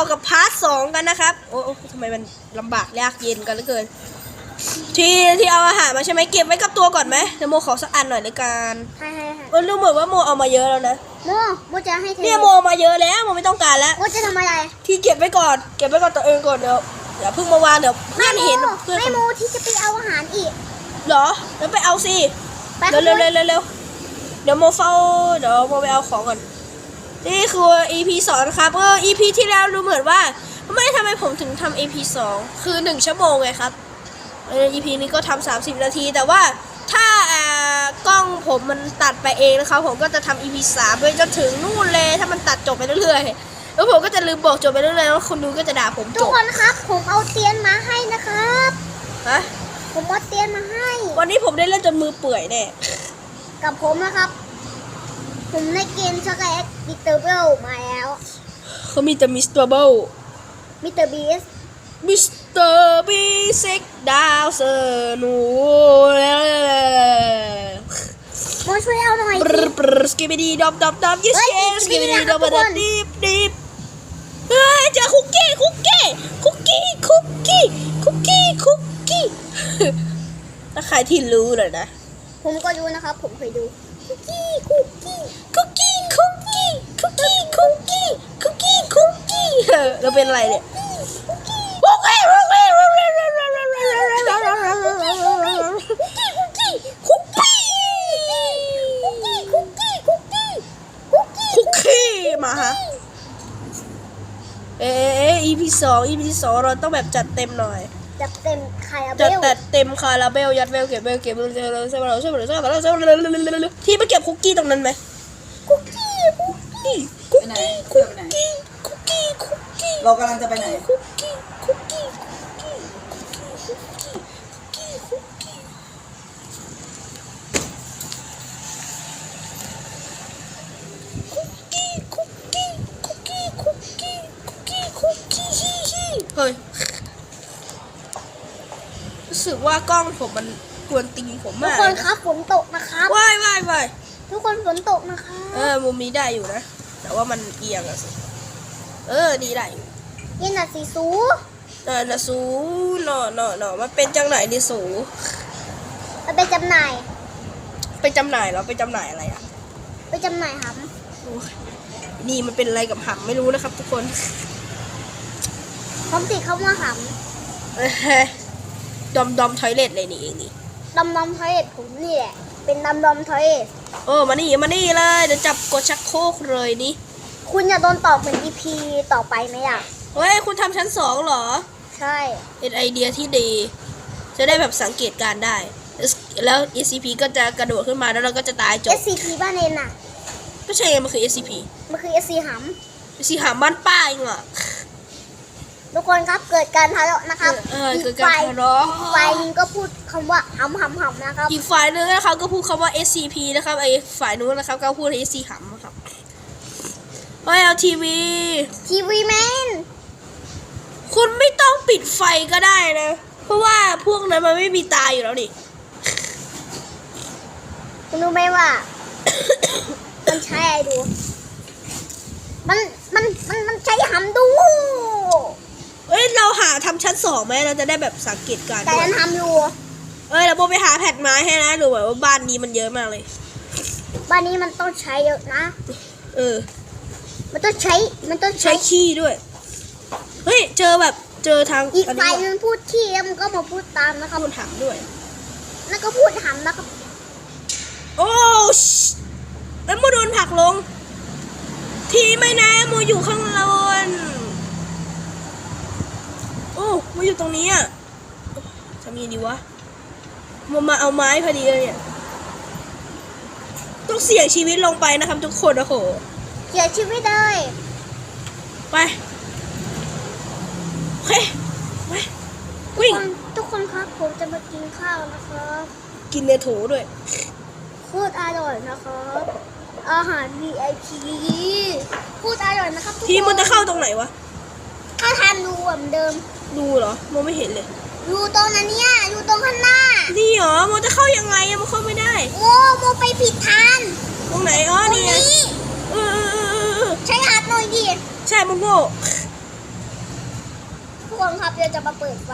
อกับพาร์ทสองกันนะครับโอ้โอ้ทำไมมันลำบากยากเย็นกันเหลือเกิน ที่ที่เอาอาหารมาใช่ไหมเก็บไว้กับตัวก่อนไหมเดี๋ยวโมขอสักอันหน่อยละกันให้ให้ให้เออรู้เหมือนว่าโมเอามาเยอะแล้วนะโมโมจะให้เธอเนี่ยโมเอามาเยอะแล้วโมไม่ต้องการแล้ว โมจะทำอะไรที่เก็บไว้ก่อน เก็บไว้ก่อนตัวเองก่อนเดี๋ยวอย่าเพิ่งมาวางเดี๋ยวเพื่อนเห็นโมเพื่อนไม่โมที่จะไปเอาอาหารอีกเหรอแล้วไปเอาสิไปเร็วขเร็วโมยเร็วเร็วเดี๋ยวโมเฝ้าเดี๋ยวโมไปเอาของก่อน นี่คือ EP สองนะครับเออ EP ที่แล้วดูเหมือนว่าไม่ทำไมผมถึงทำ EP สองคือหนึ่งชั่วโมงไงครับเออ EP นี้ก็ทำสามสิบนาที แต่ว่าถ้าอ่ากล้องผมมันตัดไปเองนะครับผมก็จะทำ EP สามไปจนถึงนู่นเลยถ้ามันตัดจบไปเรื่อยๆแล้วผมก็จะลืมบอกจบไปเรื่อยๆแล้วคนดูก็จะด่าผมทุจกบคนครับ ผมเอาเตียนมาให้นะครับ ฮะผมเอาเตียนมาให้ วันนี้ผมได้เล่นจนมือเปื่อยแน่กับผมนะครับ ผมได้กินช็อกโกแลตมิสเตอร์เบลมาแล้ว เขามีแต่มิสเตอร์เบิลมิสเตอร์บีสมิสเตอร์บีเซ็กดาวเซอร์นูโมช่วยเอาหน่อยปรสิปรสกิบดีดอบดอบดอบยิสเฮ้ยเยสกิกินบไม่ดีได้ดนะอบทุกดคอบนดิบดิบเฮ้ยเจอคุกกี้คุกกี้คุกกี้คุกกี้คุกกี้คุกกี้ถ้าใครที่รู้เลยนะ ผมก็รู้นะครับ ผมเคยดู คุกกี้คุกกี้คุกกี้คุกกี้คุกกี้คุกกี้คุกกี้คุกกี้เออเราเป็นอะไรเนี่ยคุกกี้คุกกี้คุกกี้คุกกี้คุกกี้คุกกี้คุกกี้คุกกี้คุกกี้มาฮะเอ๊ะ EP สอง EP สองเราต้องแบบจัดเต็มหน่อย จับเต็มคาราเบจัดลแต่เต็มคาราเบลยัดเบลเก็บเบลเก็บเบลเก็บเบลเก็บเบลเก็บเบลเก็บเบลเก็บเบลเก็บเบลที่มาเก็บคุกกี้ตรงนั้นไหมคุกกี้คุกกี้คุกไปไหนกี้เพื่อไปไหนคุกกี้คุกกี้เรากำลังจะไปไหน คุกกี้คุกกี้คุกกี้คุกกี้คุกกี้คุกกี้คุกกี้คุกกี้คุกกี้คุกกี้คุกกี้ฮีฮีเฮ้ย รู้สึกว่ากล้องผมมันกวนตีนผมทุกมากคนเลยคนะรับฝนตกนะครับ ว้ายว้ายว้ายทุกคนฝนตกนะคะเออมุมนี้ได้อยู่นะ แต่ว่ามันเอียงอะสิเออนี่ได้อยู่ยินน่ะสีสูเออนะสูหนอหนอหนอมันเป็นจังไหนดิสูเอาไปจำหน่ายไปจำหน่ายเหรอไปจำหน่ายอะไรอะไปจำหน่ายครับโอ้ยนี่มันเป็นอะไรกับหำไม่รู้นะครับ ทุกคน พร้อมติดเข้ามาหเอ้ย ดอมดอมทอยเลทเลยนี่เองนี่ำดำดำทอยเอ็ดผมนี่แหละ เป็นดำดำทอยเอ็ดโอ้มานี่มานี่เลยเดี๋ยวจับกดชักโครกเลยนี่คุณอย่าโดนตอบเหมือน EP ต่อไปไหมอะ เฮ้ยคุณทำชั้นสองเหรอ ใช่ เป็นไอเดียที่ดี จะได้แบบสังเกตการณ์ได้ แล้ว SCP ก็จะกระโดดขึ้นมาแล้วเราก็จะตายจบ SCP บ้านเนนน่ะ ก็ใช่ไงมันคือ SCP มันคือ SC หสีหาบ้านป้าเองอะำ ทุกคนครับเกิดการทะเลาะนะครับเอออีเกิดกการฝ่ายทะเลาะอีกฝ่ายหนึงก็พูดคำว่าหำหำหำนะครับ อีกฝ่ายนึงนะครับก็พูดคำว่า SCP นะครับไอฝ่ายนู้นนะครับก็พูด SC หำนะครับเฮ้ยเอาทีวี ทีวีแมนคุณไม่ต้องปิดไฟก็ได้นะ เพราะว่าพวกนั้นมันไม่มีตาอยู่แล้วนี่ คุณรู้ไหมว่า มันใช้อะไรดู มันมันมันมันใช้หำดู เอ้ยเราหาทำชั้นสองไหมเราจะได้แบบสังเกตการณ์แต่ด้วยมันทำอยู่เอ้ยเราโบไปหาแผ่นไม้ให้นะดูแบบว่าบ้านนี้มันเยอะมากเลย บ้านนี้มันต้องใช้เยอะนะ เออ มันต้องใช้ มันต้องใช้ใช้ขี้ด้วย เฮ้ย เจอแบบเจอทางอีกนนี้ฝ่ายว่ะนึงพูดที่แล้วมันก็มาพูดตามนะครับพูดถามด้วยนั่นก็พูดหำนะครับ โอ้ชแล้วโมโดนผลักลง ทีไม่นะโมอยู่ข้างบนโอ้โมอยู่ตรงนี้อะทำยังดีวะโมมาเอาไม้พอดีเลยเนี่ยต้องเสี่ยงชีวิตลงไปนะครับทุกคนโอ้โหเสียชีวิตเลยไปโอเคไปวิ่งทุกคนทุกคนครับผมจะมากินข้าวนะครับกินในโถด้วยโคตรอร่อยนะครับอาหาร VIP พูดอร่อยนะครับทุกทีคมันนจะเข้าตรงไหนวะถ้าทานดูเหมือนเดิม ดูเหรอโมไม่เห็นเลยอยู่ตรงนั้นเนี่ยอยู่ตรงข้างหน้า นี่เหรอโมจะเข้ายังไงอะโมเข้าไม่ได้ โอ้โมไปผิดทางตรงไหนอ๋อตรงนี่ไงนี้เออเออเออเออใช้หัดหน่อยดิใช่โมโง่คนครับเราจะมาเปิดไฟ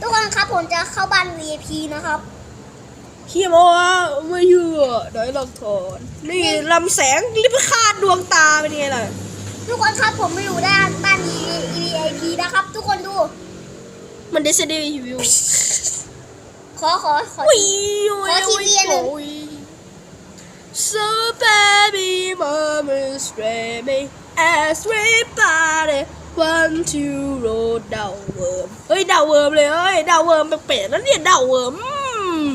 ทุกคนครับผมจะเข้าบ้าน VIP นะครับ ขี้โมอะไม่เชื่อเดี๋ยวลองถอนนี่ลำแสงลิบคาดดวงตาเป็นไงล่ะ ทุกคนครับผมไม่อยู่ด้านบ้าน VIP นะครับ ทุกคนดู มันได้เสด็จวิวขอขอขอ วิวขอทีวีอันหนึ่ง So baby mom is screaming as we party one two road ดาวเวิร์มเฮ้ยดาวเวิร์มเลยเฮ้ยดาวเวิร์มแปลกๆแล้วเนี่ยดาวเวิร์มอืม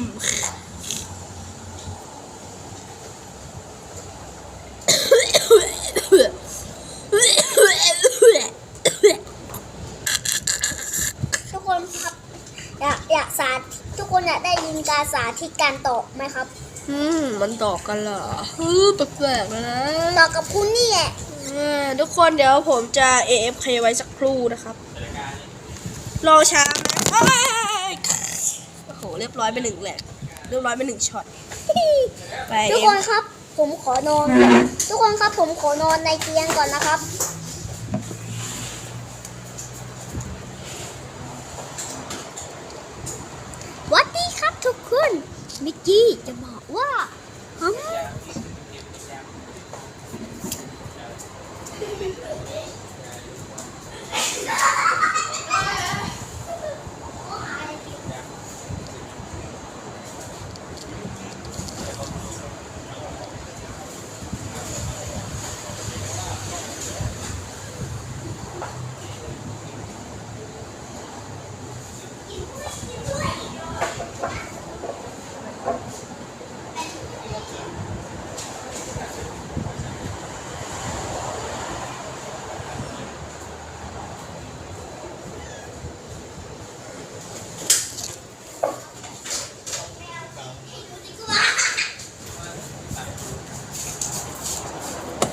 ทุกคนครับ อยากอยากสาธิตทุกคนอยากได้ยินการสาธิตการตอกไหมครับ อืมมันตอกกันเหรอฮือแปลกๆแล้วนะตอกกับคุณนี่แหละอ่าทุกคนเดี๋ยวผมจะ AFK ไว้สักครู่นะครับ รอช้าไหมโอ้ยโอ้โหเรียบร้อยไปหนึ่งแหละเรียบร้อยไปหนึ่งช็อตไปทุกคนครับ ผมขอนอน ทุกคนครับผมขอนอนในเตียงก่อนนะครับ หวัสดีครับทุกคน มิกกี้จะบอกว่าฮึม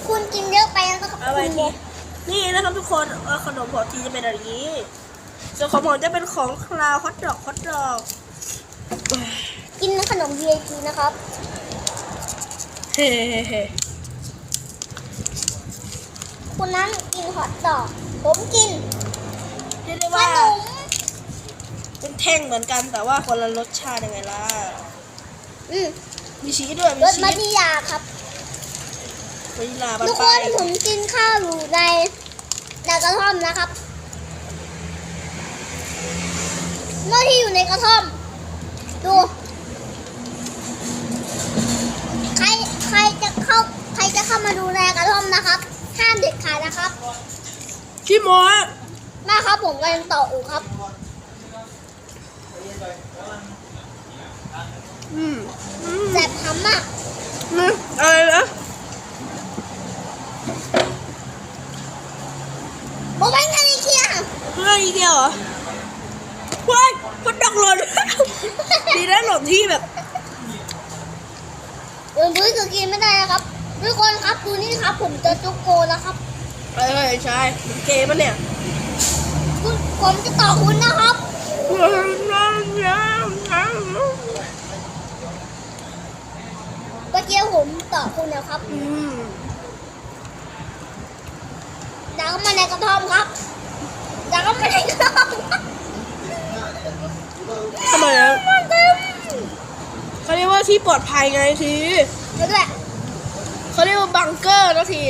คุณกินเยอะไปแล้วนะครับ เอาไว้ คุณโม ทีนี่นะครับทุก คนเออขนมหัวทีจะเป็นอย่างนี้ ส่วนของผมจะเป็นของคลาวฮอตดอกฮอตดอก กินขนม VIP นะครับ เฮ้เฮ้คุณนั้นกินฮอตดอก ผมกินเรียกได้ขว่า นมเป็นแท่งเหมือนกันแต่ว่าคนละรสชาติยังไงล่ะ อืมมีชีสด้วย มีรสชีมาสดิยาครับ วานิลลาบันทุกไปคนผมกินข้าวอยู่ใน ในกระท่อมนะครับเมื่อที่อยู่ในกระท่อม ดู ใครใครจะเข้า ใครจะเข้ามาดูแลกระท่อมนะครับ ห้ามเด็ดขาดนะครับขี้โมอะมาครับผมกำลังต่ออูครับ อืมอืมแสบทำมาก อืมอะไรนะ โมเป็นกันอีกทีอะ เพื่ออีกเดียวเหรอว้ายคนดักหล่น ดีนะหล่นที่แบบ เออมือคือกินไม่ได้นะครับทุกคนครับดูนี่ครับ ผมเจอจุกโกแล้วครับ เอ้ยใช่ เกมมันเนี่ยคุณผมจะต่อคุณนะครับเมื่อกี้ผมต่อคุณนะครับอืมดาวเข้ามาในกระท่อมครับดาวเข้ามาในกระท่อมครับทำไมนะมันเต็มเขาเรียกว่าที่ปลอดภัยไงทีแล้วด้วยเขาเรียกว่าบังเกอร์นะที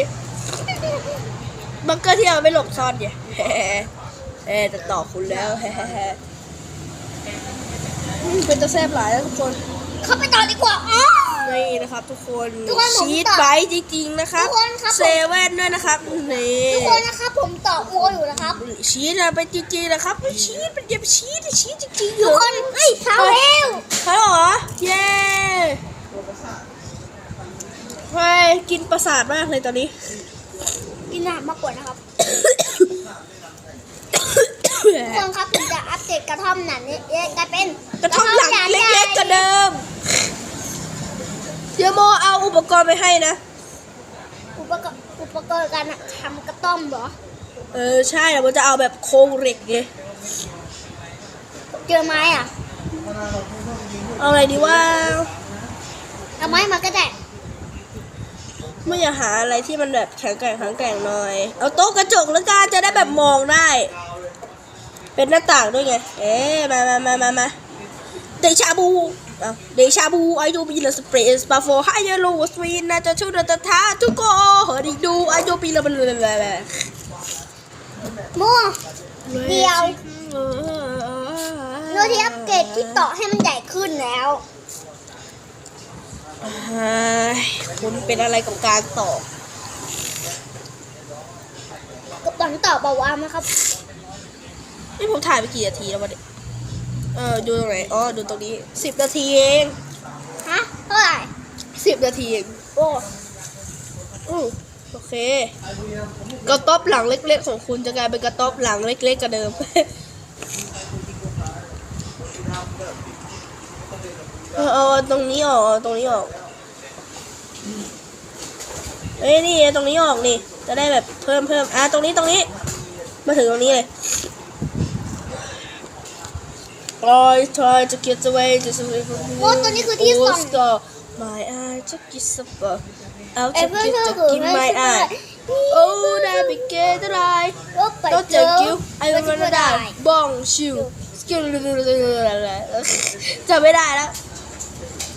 บังเกอร์ที่เอาไปหลบซ่อนไงเฮ้จะต่อคุณแล้วเฮ้เป็นจะแซ่บหลายแล้วทุกคน เข้าไปต่อดีกว่าอ๋อนี่นะครับ ทุกคนทุกคนผมชีสต่อไบต์จริงๆนะครับทุกคนครับผมเซเว่นด้วยนะครับนี่ทุกคนนะครับผมต่อโออยู่นะครับชีสอะเป็นจริงๆนะครับชีสเป็นแบบชีสชีสจริงๆเหรทุกอคนเฮ้ยเช้าแล้วใช่เหรอเย้ไปกินประสาทมากเลยตอนนี้ กินอาหารมากกว่านะครับทุกคนครับผมจะอัปเดตกระท่อมหนังนี้กลายเป็นกระท่อมหลังเล็กๆกว่าเดิมเดี๋ยวโมเอาอุปกรณ์ไปให้นะ อุปกรณ์อุปกรณ์การทำกระต้อมเหรอ เออใช่เดี๋ยวโมจะเอาแบบโครงเหล็กไงเจอไม้อะ เอาอะไรดีว่า เอาไม้มาก็ได้ ไม่อยากหาอะไรที่มันแบบแข็งแกร่งแข็งแกร่งหน่อย เอาโต๊ะกระจกแล้วกันจะได้แบบมองได้ เป็นหน้าต่างด้วยไง เอ๊ะมามามามามาเดชาบูเดชาบูไอดูบีเลสเปรสปาโฟไฮเยโลวสวีนนาจะชูดตาทาทุกโกเฮดิดูไอดูบีเลเบลเบลเบลโมเดียวโน้ตที่อัปเกรดที่ต่อให้มันใหญ่ขึ้นแล้ว คุณเป็นอะไรกับการต่อกับตอนต่อเบาว่าไหมครับ นี่ผมถ่ายไปกี่นาทีแล้ววะเนี่ยเออดูตรงไหน อ๋อ ดูตรงนี้สิบนาทีเอง ฮะ เท่าไหร่สิบนาทีเอง โอ้อือโอเค กระต๊อบหลังเล็ก ๆ ของคุณจะกลายเป็นกระต๊อบหลังเล็ก ๆกว่าเดิม เอาตรงนี้ออกเอาตรงนี้ออกเอ้ยนี่ตรงนี้ออกนี่ จะได้แบบเพิ่มเพิ่มอะตรงนี้ตรงนี้ มาถึงตรงนี้เลย I try to get away just away from you โอ้ตัวนี้คือที่ส่อง Star My eye to kiss up I'll ไอ้ take เพื่อน it เธอ to คือ keep my eye Oh that be get right ก็ไป Don't เจอ thank you I will not down Bong shoe Skill จะไม่ได้แล้ว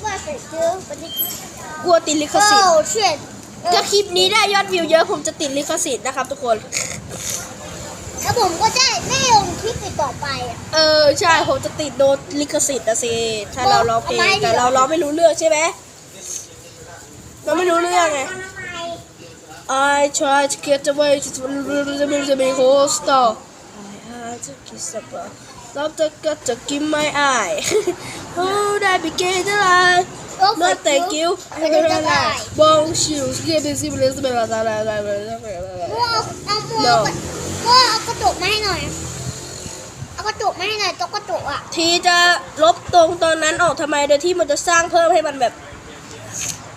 กิริยากลัวติดลิขโอ้สิทธิ์เชิดถ้าคลิปนี้ได้ยอดวิวเยอะผมจะติดลิขสิทธิ์นะครับทุกคน แล้วผมก็ได้ไม่ลงคลิปอีกต่อไปอะเออใช่ผมจะติดโดนลิขสิทธิ์นะสิถ้าเราร้องเพลงทำไมดิแต่เราร้องไม่รู้เรื่องใช่ไหมเราไม่รู้เรื่องไง I try to get away to the the hostel I had to kiss up Love the gut to give my eye Oh that became the lie โอ้ No thank you ไป I เจ will อ not ได้ lie Bong shoes give me some little bit of มัวเอาเอามัว No มัวเอากระจกมาให้หน่อย เอากระจกมาให้หน่อยตัวกระจกอะ ทีจะลบตรงตอนนั้นออกทำไม โดยที่มันจะสร้างเพิ่มให้มันแบบ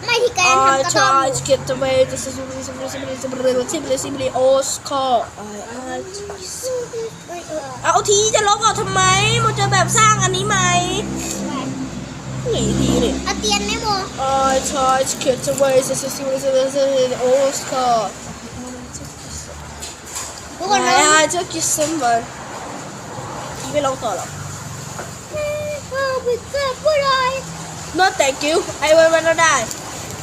ไม่ที่แกน I ทำกระต้อม try to get away to simply simply simply simply simply simply Oscar I I เอาทีจะลบออกทำไม มันจะแบบสร้างอันนี้ไหมห นีทีนี่เอาเตียนไหมโม I try to get away to simply simply simply Oscar ทุกคนนะ I I just kiss someone ทีไม่ลองต่อหรอกเอาไปเจอผู้ร้าย No thank you I will run out die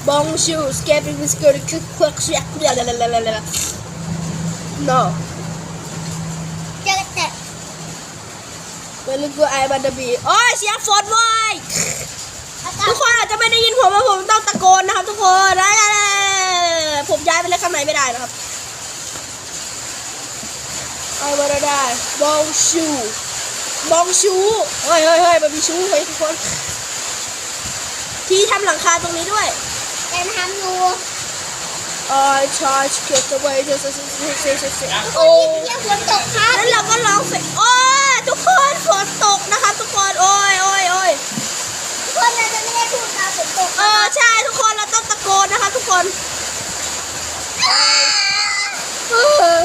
Bong shoes Scabbing with skirt Quick quick quick No เจอแต่ Very good I want to be โอ้ยเสียงฝนเว้ยทุกคนอาจจะไม่ได้ยินผมว่าผมต้องตะโกนนะครับ ทุกคนได้ๆผมย้ายไปเล่นข้างในไม่ได้นะครับไอ้วันได้บองชูบองชูเฮ้ยเฮ้ยเฮ้ยมันมีชูไว้ยทุกคน ที่ทำหลังคาตรงนี้ด้วยแกนทำอยู่ I charge get away just as say say say โอ้โอ้ยเที่ยฝนตกครับแล้วเราก็ร้องเสร็จโอ้ยทุกคนฝนตกนะครับทุกคนโอ้ยโอ้ยโอ้ยทุกคนเราจะไม่ได้พูดตามฝนตกเออใช่ทุกคนเราต้องตะโกนนะคะ ทุกคนเออ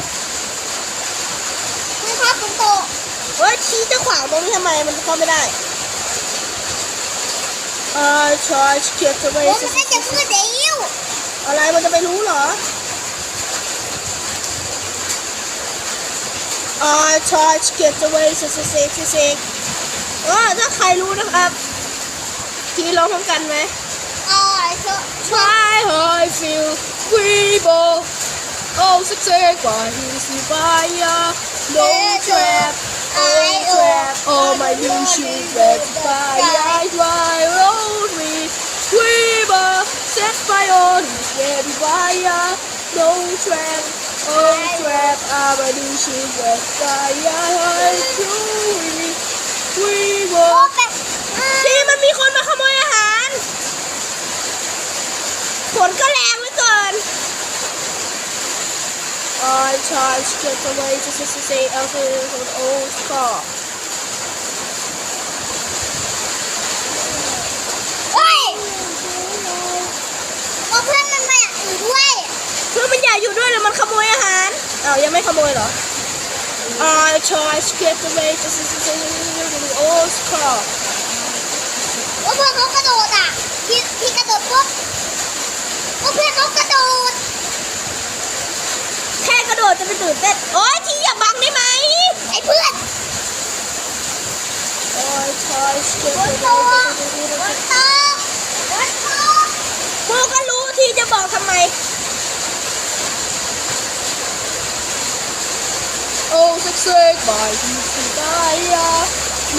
ไม่ครับฝนตกเฮ้ยชี้จะขวางตรงนี้ทำไมมันเข้าไม่ได้ I try to get โอ้ away มันน่าจะมืดเดียว อะไรมันจะไปรู้เหรอ I try to get away เซเซเซเซเซเออถ้าใครรู้นะครับ ทีร้องพร้อมกันไหมอ๋อเธอ Try I feel we both Oh success why he's the fire No trap Oh trap Oh my new shoes red fire I try roll me We both set fire on red fire No trap Oh trap Oh my new shoes red fire I do we We โอ้ both แบบที่มันมีคนมาขโมยอาหารฝนก็แรงเหลือเกิน I try to get away to say out of an old car เฮ้ยเอาเพื่อนมันมา อย่างอื่นด้วยเพื่อนมันอยากอยู่ด้วยเลยมันขโมยอาหารอ้าวยังไม่ขโมยเหรอ I try to get away to say out of an old car ว่าเพื่อนเขากระโดดอะพี่พี่กระโดดปุ๊บว่าเพื่อนเขากระโดดแค่กระโดดจะไปตื่นเต้นโอ๊ยที่อย่าบังได้ไหมไอ้เพื่อนฝนตกฝนตกฝนตกกูก็รู้ ที่จะบอกทำไม Oh, success by Hispania.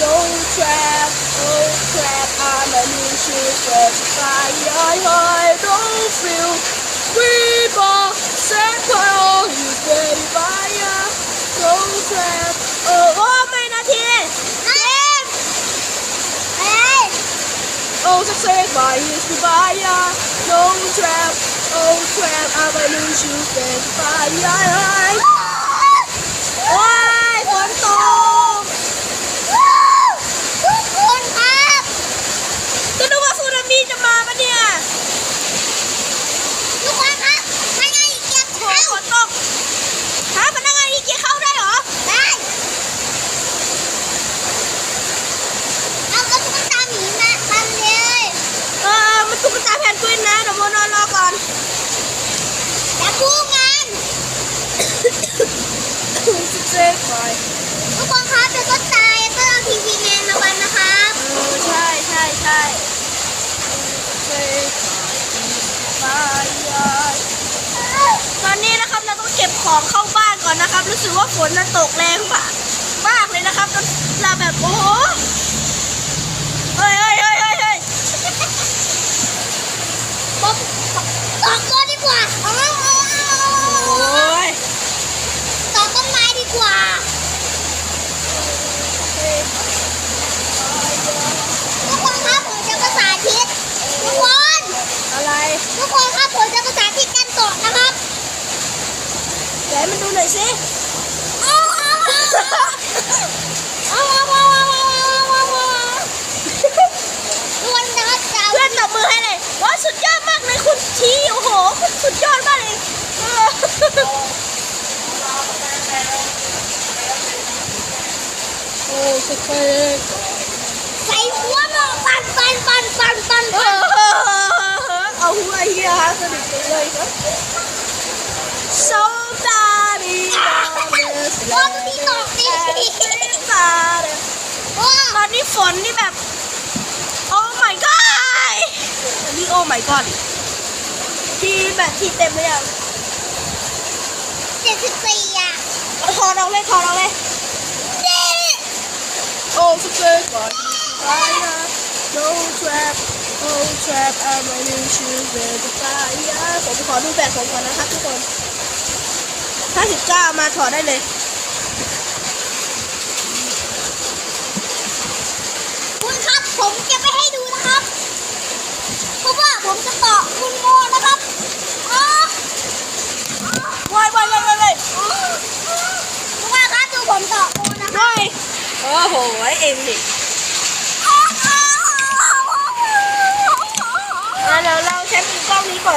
No trap, oh trap, I'm a new shooter. I, I don't feel we are set for all you baby fire. No trap, oh, oh, ไ to say goodbye is goodbye. No trap, oh crap, I'm a new shoe Why? What's โอ้ยฝนตก อย่าพูดงานเจ๊คอยทุกคนครับเดี๋ยวก็ตายก็เอาทีวีแมนมาวันนะครับเออใช่ใช่ใช่เจ๊คอยตอนนี้นะครับเราต้องเก็บของเข้าบ้านก่อนนะครับ รู้สึกว่าฝนจะตกแรงมากมากเลยนะครับเราแบบโอ้โหเฮ้ยเฮ้ยเฮ้ยเฮ้ยเฮ้ยบอกตอกตัวดีกว่าเอาเอาเอาเอา รับจะเพื่อนตบมือให้เลยว้าสุดยอดมากเลยคุณทีโอ้โหคุณสุดยอดมากเลยเออโอ้สุดเลยใส่หัวหม้อปั่นปันปันปันปันเอปั่นอเอาหัวเฮียฮะสนิทกันเลยครับ so พ่อดูที่ตอกดิตอนนี้ฝนนี่แบบ โอ้ my god อันนี้โอ้ my god ทีแบบทีเต็มเลยอะเจ็ดสิบสี่อะเอาถอดออกเลยถอดออกเลยเจ๊โอ้สุดเกินก่อนไปนะ no trap no trap I'm a new shoes with the fire ผมขอดูแบบผมก่อนนะครับทุกคน ถ้าสิบเก้ามาถอดได้เลยคุณครับผมจะไม่ให้ดูนะครับ เพราะว่าผมจะตอกคุณโมนะครับว้ายว้ายวายวายวายเพราะว่าครับดูผมตอกโมนะครัาบยโอ้โหไอเอ็มดิแล้วเราใช้กล้องนี้ก่อน